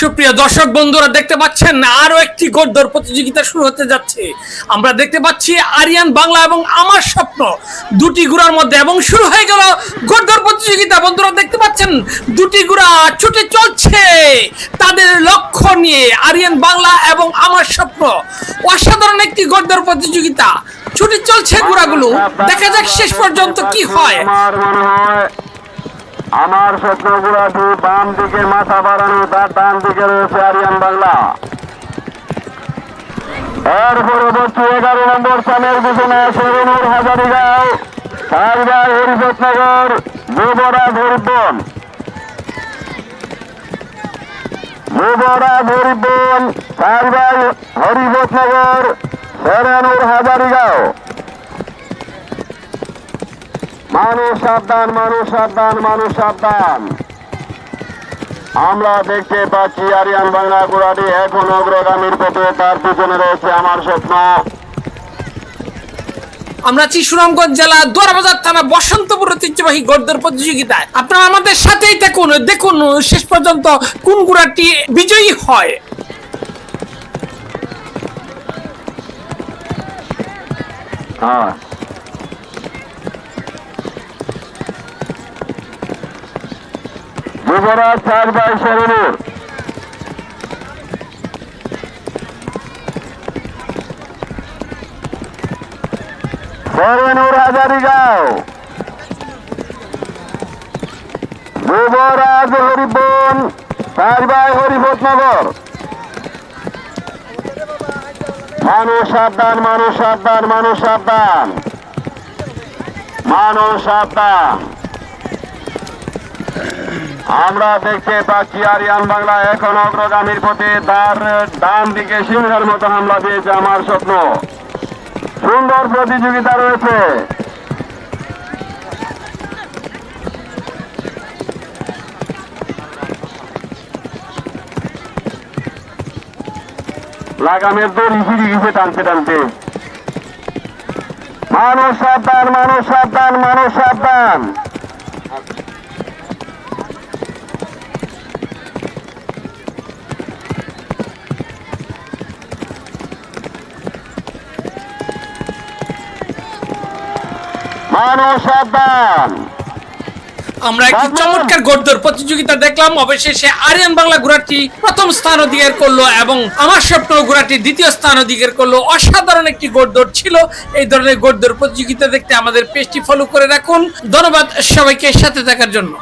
সুপ্রিয় দর্শক বন্ধুরা, দেখতে পাচ্ছেন আরও একটি গদ্দর প্রতিযোগিতা শুরু হতে যাচ্ছে। আমরা দেখতে পাচ্ছি আরিয়ান বাংলা এবং আমার স্বপ্ন দুটি গুড়ার মধ্যে এবং শুরু হয়ে গেল গদ্দর প্রতিযোগিতা। বন্ধুরা, দেখতে পাচ্ছেন দুটি গুড়া ছুটে চলছে তাদের লক্ষ্য নিয়ে আরিয়ান বাংলা এবং আমার স্বপ্ন। অসাধারণ একটি গদ্দর প্রতিযোগিতা। ছুটে চলছে গুড়াগুলো। দেখা যাক শেষ পর্যন্ত কি হয়। আমার স্বপ্নগুলাটি বাম দিকে মাথা বাড়ানো, তার ডান দিকে রয়েছে আরিয়ান বাংলা। এর পরবর্তী এগারো নম্বর স্থানের পিছনে শরীনুর হাজারিগাঁও সারগাঁ হরিপতনগর যুবরাজ হরিবন যুবরাজ হরিবন সারগাঁ হরিপতনগর শরীনুর হাজারিগাঁও মানুষ সাবধান মানুষ সাবধান মানুষ সাবধান। আমরা দেখতে পাচ্ছি আরিয়ান বাংলা গোড়াটি এখন অগ্রগামীর পথে তার পিছনে রয়েছে আমার স্বপ্ন। আমরা আছি সুনামগঞ্জ জেলা দোয়ারবাজার থানা বসন্তপুর ঐতিহ্যবাহী গর্দের প্রতিযোগিতায়। আপনারা আমাদের সাথেই থাকুন দেখুন শেষ পর্যন্ত কোন গুড়াটি বিজয়ী হয়। হ্যাঁ। যুবরাজ চার বাই শরীর শরীনুর হাজারিগাঁও যুবরাজ হরিবন চার বাই হরিপতনগর মানুষ সাবধান মানুষ সাবধান মানুষ সাবধান। মানুষ সাবধান। আমরা দেখতে পাচ্ছি আরিয়ান বাংলা এখন অগ্রগামীর পথে। তার ডান দিকে সিংহের মতো হামলা দিয়েছে আমার স্বপ্ন। সুন্দর প্রতিযোগিতা রয়েছে। লাগামের দড়ি ফিরে গেছে টানতে টানতে। মানুষ সাবধান মানুষ সাবধান মানুষ সাবধান। আমরা একটি চমৎকার গর্দর প্রতিযোগিতা দেখলাম। অবশেষে আরিয়ান বাংলা ঘোড়াটি প্রথম স্থান অধিকার করল এবং আমার স্বপ্ন ঘোড়াটি দ্বিতীয় স্থান অধিকার করল। অসাধারণ একটি গর্দর ছিল। এই ধরনের গর্দর প্রতিযোগিতা দেখতে আমাদের পেজটি ফলো করে রাখুন। ধন্যবাদ সবাইকে সাথে থাকার জন্য।